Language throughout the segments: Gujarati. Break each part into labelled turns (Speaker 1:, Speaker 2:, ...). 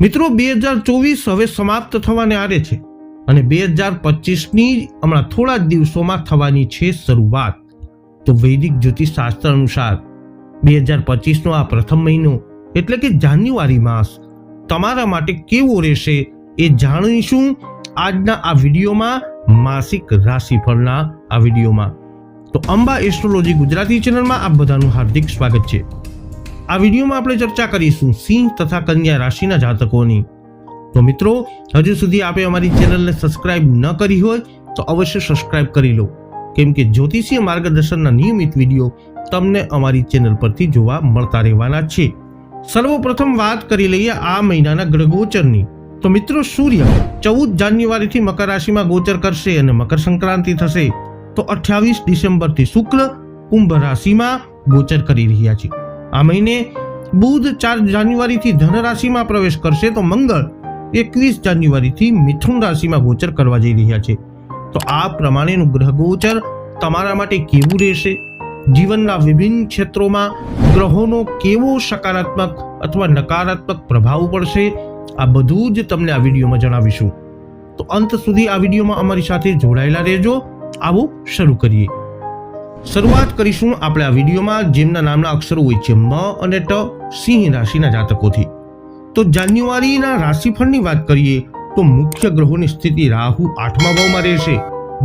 Speaker 1: મિત્રો, બે હજાર ચોવીસ હવે સમાપ્ત થવાને આરે છે અને બે હજાર પચીસની હમણાં થોડા જ દિવસોમાં થવાની છે શરૂઆત. તો વૈદિક જ્યોતિષ શાસ્ત્ર અનુસાર બે હજાર પચીસનો આ પ્રથમ મહિનો, એટલે કે જાન્યુઆરી માસ, તમારા માટે કેવો રહેશે એ જાણીશું આજના આ વિડીયોમાં માસિક રાશિફળના આ વિડીયોમાં. તો અંબા એસ્ટ્રોલોજી ગુજરાતી ચેનલમાં આપ બધાનું હાર્દિક સ્વાગત છે. આ વિડીયોમાં આપણે ચર્ચા કરીશું સિંહ તથા કન્યા રાશિના જાતકોની. તો મિત્રો, હજુ સુધી આપે અમારી ચેનલને સબસ્ક્રાઇબ ન કરી હોય, તો અવશ્ય સબસ્ક્રાઇબ કરી લો. કેમ કે જ્યોતિષીય માર્ગદર્શનના નિયમિત વીડિયો તમને અમારી ચેનલ પરથી જોવા મળતા રહેવાના છે. સર્વપ્રથમ વાત કરી લઈએ આ મહિનાના ગ્રહગોચરની તો મિત્રો, સૂર્ય ચૌદ જાન્યુઆરીથી મકર રાશિમાં ગોચર કરશે અને મકર સંક્રાંતિ થશે. તો અઠ્યાવીસ ડિસેમ્બરથી શુક્ર કુંભ રાશિમાં ગોચર કરી રહ્યા છે. આ મહિને બુધ ચાર જાન્યુઆરીથી ધન રાશિમાં પ્રવેશ કરશે તો મંગળ એકવીસ જાન્યુઆરીથી મિથુન રાશિમાં ગોચર કરવા જઈ રહ્યા છે. તો આ પ્રમાણેનું ગ્રહ ગોચર તમારા માટે કેવું રહેશે? જીવનના વિભિન્ન ક્ષેત્રોમાં ગ્રહોનો કેવો સકારાત્મક અથવા નકારાત્મક પ્રભાવ પડશે? આ બધું જ તમને આ વિડીયોમાં જણાવીશું. તો અંત સુધી આ વિડીયોમાં અમારી સાથે જોડાયેલા રહેજો. આવો શરૂ કરીએ. શરૂઆત કરીશું આપણે આ વિડીયોમાં જેમના નામના અક્ષરો હોય છે મ અને ટ સિંહ રાશિના જાતકોથી. તો જાન્યુઆરીના રાશિફળની વાત કરીએ તો મુખ્ય ગ્રહોની સ્થિતિ રાહુ આઠમા ભાવમાં રહેશે,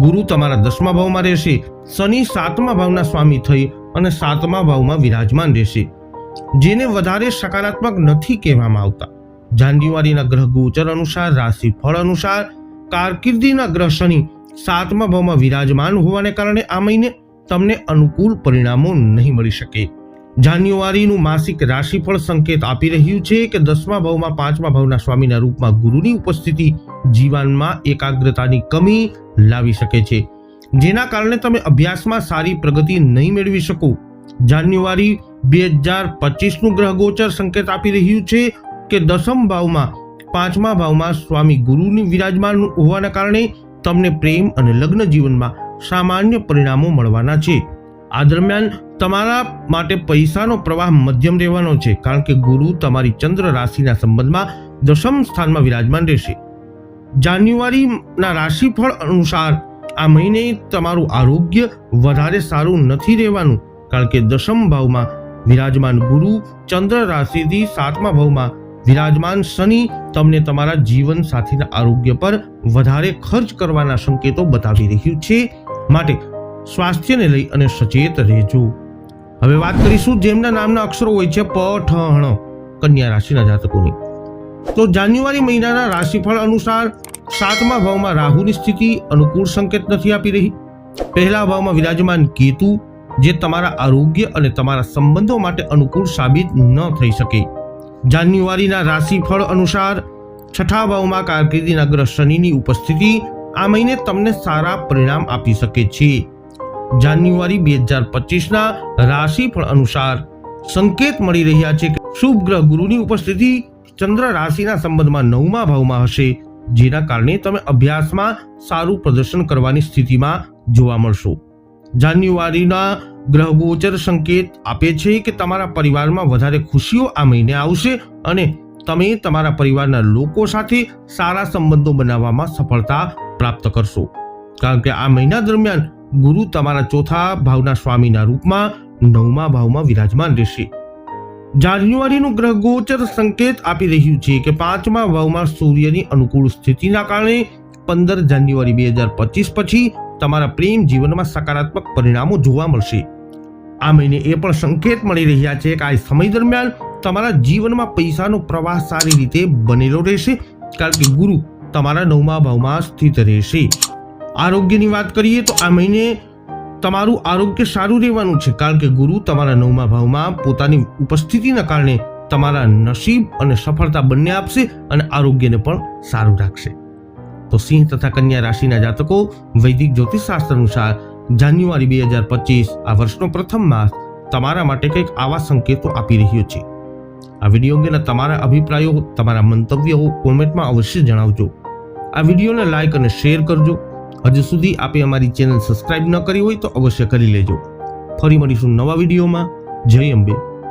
Speaker 1: ગુરુ તમારા દસમા ભાવમાં રહેશે, શનિ સાતમા ભાવના સ્વામી થઈ અને સાતમા ભાવમાં વિરાજમાન રહેશે. જેને વધારે સકારાત્મક નથી કહેવામાં આવતા. જાન્યુઆરીના ગ્રહ ગોચર અનુસાર, રાશિફળ અનુસાર, કારકિર્દીના ગ્રહ શનિ સાતમા ભાવમાં વિરાજમાન હોવાને કારણે આ મહિને તમને અનુકૂળ પરિણામો નહીં મળી શકે. જાન્યુઆરીનું માસિક રાશિફળ સંકેત આપી રહ્યું છે કે દસમા ભાવમાં પાંચમા ભાવના સ્વામીના રૂપમાં ગુરુની ઉપસ્થિતિ જીવનમાં એકાગ્રતાની કમી લાવી શકે છે. જેના કારણે તમે અભ્યાસમાં સારી પ્રગતિ નહીં મેળવી શકો. જાન્યુઆરી બે હજાર પચીસનું ગ્રહ ગોચર સંકેત આપી રહ્યું છે કે દસમ ભાવમાં પાંચમા ભાવમાં સ્વામી ગુરુની વિરાજમાન હોવાના કારણે તમને પ્રેમ અને લગ્ન જીવનમાં સામાન્ય પરિણામો મળવાના છે. આ દરમિયાન તમારા માટે પૈસાનો પ્રવાહ મધ્યમ રહેવાનો છે, કારણ કે ગુરુ તમારી ચંદ્ર રાશિના સંબંધમાં દશમ સ્થાનમાં વિરાજમાન રહેશે. જાન્યુઆરીના રાશિફળ અનુસાર આ મહિને તમારું આરોગ્ય વધારે સારું નથી રહેવાનું, કારણ કે દશમ ભાવમાં વિરાજમાન ગુરુ ચંદ્ર રાશિથી સાતમા ભાવમાં વિરાજમાન શનિ તમને તમારા જીવન સાથીના આરોગ્ય પર વધારે ખર્ચ કરવાના સંકેતો બતાવી રહ્યું છે. માટે સ્વાસ્થ્યને લઈ અને સચેત રહેજો. હવે વાત કરીશું જેમના નામના અક્ષરો હોય છે પ, ઠ હણ કન્યા રાશિના જાતકોની. તો જાન્યુઆરી મહિનાના રાશિફળ અનુસાર સાતમા ભાવમાં રાહુની સ્થિતિ અનુકૂળ સંકેત નથી આપી રહી. પહેલા ભાવમાં વિરાજમાન કેતુ, જે તમારા આરોગ્ય અને તમારા સંબંધો માટે અનુકૂળ સાબિત ન થઈ શકે. જાન્યુઆરીના રાશિફળ અનુસાર છઠ્ઠા ભાવમાં કારકિર્દીના ગ્રહ શનિની ઉપસ્થિતિ આ મહિને તમને સારા પરિણામ આપી શકે છે. જાન્યુઆરી બે હજાર પચીસના રાશિફળ અનુસાર સંકેત મળી રહ્યા છે કે શુભ ગ્રહ ગુરુની ઉપસ્થિતિ ચંદ્ર રાશિના સંબંધમાં નવમા ભાવમાં હશે, જેના કારણે તમે અભ્યાસમાં સારું પ્રદર્શન કરવાની સ્થિતિમાં જોવા મળશો. જાન્યુઆરીના ગ્રહ ગોચર સંકેત આપે છે કે તમારા પરિવારમાં વધારે ખુશીઓ આ મહિને આવશે અને તમે તમારા પરિવારના લોકો સાથે સારા સંબંધો બનાવવામાં સફળતા પ્રાપ્ત કરશો. કારણ કે આ મહિના દરમિયાન ગુરુ તમારા ચોથા ભાવના સ્વામીના રૂપમાં નવમા ભાવમાં વિરાજમાન રહેશે. જાન્યુઆરીનું ગ્રહ ગોચર સંકેત આપી રહ્યું છે કે પાંચમા ભાવમાં સૂર્યની અનુકૂળ સ્થિતિના કારણે પંદર જાન્યુઆરી બે હજાર પચીસ પછી તમારા પ્રેમ જીવનમાં સકારાત્મક પરિણામો જોવા મળશે. આ મહિને એ પણ સંકેત મળી રહ્યા છે કે આ સમય દરમિયાન તમારા જીવનમાં પૈસાનો પ્રવાહ સારી રીતે બનેલો રહેશે. કારણ કે ગુરુ તમારા નવમા ભાવમાં સ્થિત રહેશે. આરોગ્યની વાત કરીએ તો આ મહિને તમારું આરોગ્ય સારું રહેવાનું છે, કારણ કે ગુરુ તમારા નવમા ભાવમાં પોતાની ઉપસ્થિતિના કારણે તમારા નસીબ અને સફળતા બંને આપશે અને આરોગ્યને પણ સારું રાખશે. તો સિંહ તથા કન્યા રાશિના જાતકો, વૈદિક જ્યોતિષ શાસ્ત્ર અનુસાર જાન્યુઆરી બે હજાર પચીસ આ વર્ષનો પ્રથમ માસ તમારા માટે કંઈક આવા સંકેતો આપી રહ્યો છે. આ વીડિયો અંગેના તમારા અભિપ્રાયો તમારા મંતવ્યો કોમેન્ટમાં અવશ્ય જણાવજો. આ વિડીયોને લાઇક અને શેર કરજો. હજુ સુધી આપે અમારી ચેનલ સબસ્ક્રાઇબ ન કરી હોય તો અવશ્ય કરી લેજો. ફરી મળીશું નવા વિડીયોમાં. જય અંબે.